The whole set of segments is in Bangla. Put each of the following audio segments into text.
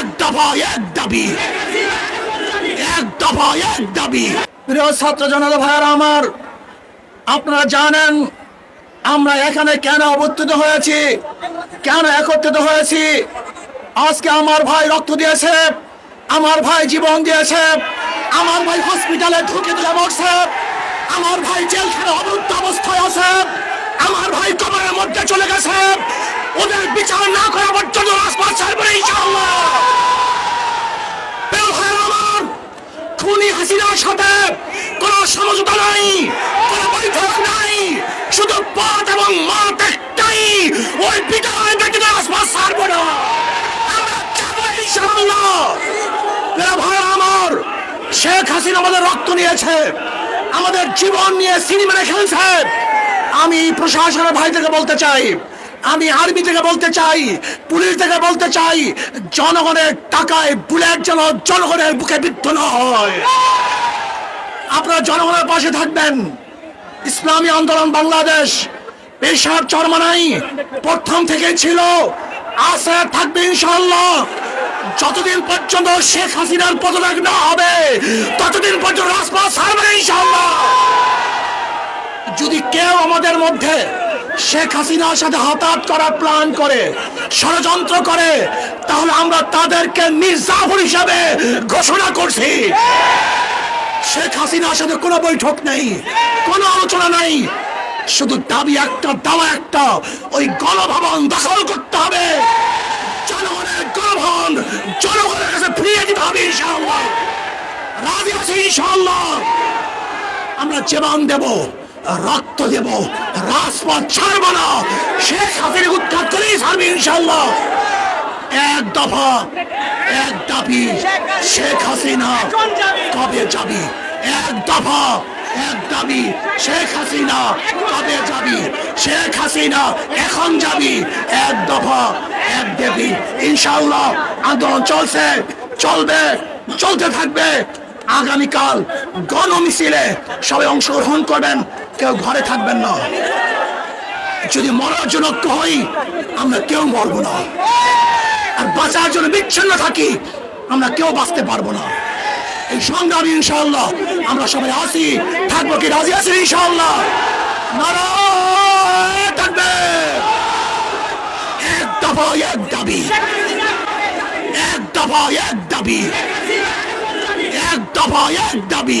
এক দফা, এক দাবি। এক দফা, এক দাবি। প্রিয় ছাত্র জনতা ভাইয়েরা আমার, আপনারা জানেন আমরা এখানে কেন অবস্থিত হয়েছি, কেন একত্রিত হয়েছি? আজকে আমার ভাই রক্ত দিয়েছে, আমার ভাই জীবন দিয়েছে, আমার ভাই হসপিটালে ঢুকে দিলে মরছে, আমার ভাই জেলখানে অবরুদ্ধ অবস্থায় আছে, আমার ভাই কবরের মধ্যে চলে গেছে ওদের বিচার না করা পর্যন্ত রাজপথ ছাড়বে না, ইনশাআল্লাহ। খুনি হাসিনার সাথে কোন সমঝোতা নাই কোন বৈঠক নাই শুধু পথ এবং মাঠ একটাই ওই বিদায় ব্যক্তিদের আশপাশ ছাড়বো না। আমরা যাব ইনশাআল্লাহ। আমার শেখ হাসিনা আমাদের রক্ত নিয়েছে আমাদের জীবন নিয়ে সিনেমা খেলছে। আমি প্রশাসনের ভাই থেকে বলতে চাই আমি আর্মি থেকে বলতে চাই, পুলিশ থেকে বলতে চাই, জনগণের টাকায় বুলেট যেন জনগণের বুকে বিদ্ধ না হয়। আপনারা জনগণের পাশে থাকবেন। ইসলামী আন্দোলন বাংলাদেশ পেশার চরমানাই প্রথম থেকে ছিল। আছে, থাকবে ইনশাল্লাহ যতদিন পর্যন্ত শেখ হাসিনার পদত্যাগ না হবে, ততদিন পর্যন্ত রাজপথ ছাড়বে ইনশাল্লাহ যদি কেউ আমাদের মধ্যে শেখ হাসিনার সাথে হতাহত করার প্ল্যান করে, ষড়যন্ত্র করে, তাহলে আমরা তাদেরকে মির্জাফর হিসাবে ঘোষণা করছি। শেখ হাসিনার সাথে কোনো বৈঠক নেই, কোনো আলোচনা নেই। শুধু দাবি একটা, দাওয়া একটা, ওই গণভবন দখল করতে হবে। জনগণের গণভবন, জনগণের কাছে ফিরিয়ে দিতে হবে ইনশাআল্লাহ। রাজি আছে ইনশাআল্লাহ। আমরা জীবন দেব। রক্ত দেব, রাজপথ ছাড়ব না। শেখ হাসিনা উৎখাত করেই ছাড়বে ইনশাল্লাহ এক দফা, এক দাবি, শেখ হাসিনা কবে যাবি? এক দফা, এক দাবি, শেখ হাসিনা কবে যাবি? শেখ হাসিনা এখন যাবি। এক দফা, এক দেবী ইনশাল্লাহ আন্দোলন চলছে, চলবে, চলতে থাকবে। আগামীকাল গণ মিছিলে সবাই অংশগ্রহণ করবেন। কেউ ঘরে থাকবেন না। যদি মরার জন্য হই আমরা কেউ মরবো না। আর বাঁচার জন্য বিচ্ছিন্ন থাকি, আমরা কেউ বাঁচতে পারব না। এই সংগ্রাম ইনশাআল্লাহ, আমরা সবাই আসি থাকব কি রাজি আছি ইনশাআল্লাহ? নারায় থাকবে। এক দফা এক দাবি। এক দফা এক দাবি। এক দফা এক দাবি।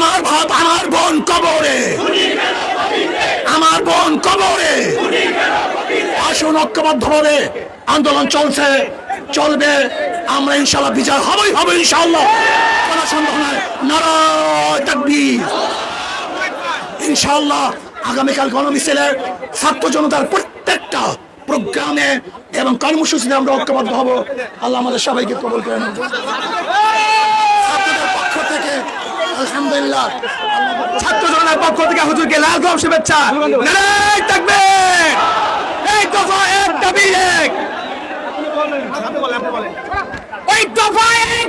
ভাব আমার বোন কবরে। আমার বোন কবরে। আসুন ঐক্যবদ্ধ ঐক্যবদ্ধভাবে আন্দোলন চলছে, চলবে। আমরা ইনশাল্লাহ বিচার হবেই হবে ইনশাল্লাহ। কোনো সন্দেহ নাই। নারায় তাকবীর। ইনশাল্লাহ আগামীকাল গণমিছিলে ছাত্র জনতার প্রত্যেকটা প্রোগ্রামে এবং কর্মসূচিতে আমরা ঐক্যবদ্ধ হব। আল্লাহ আমাদের সবাইকে কবল করে নেব। পক্ষ থেকে আলহামদুলিল্লাহ। ছাত্র জনতার পক্ষ থেকে হুজুরকে লাল গম শুভেচ্ছা। নারায় থাকবে। এই দফা এক দাবি এক। ওই দফা এক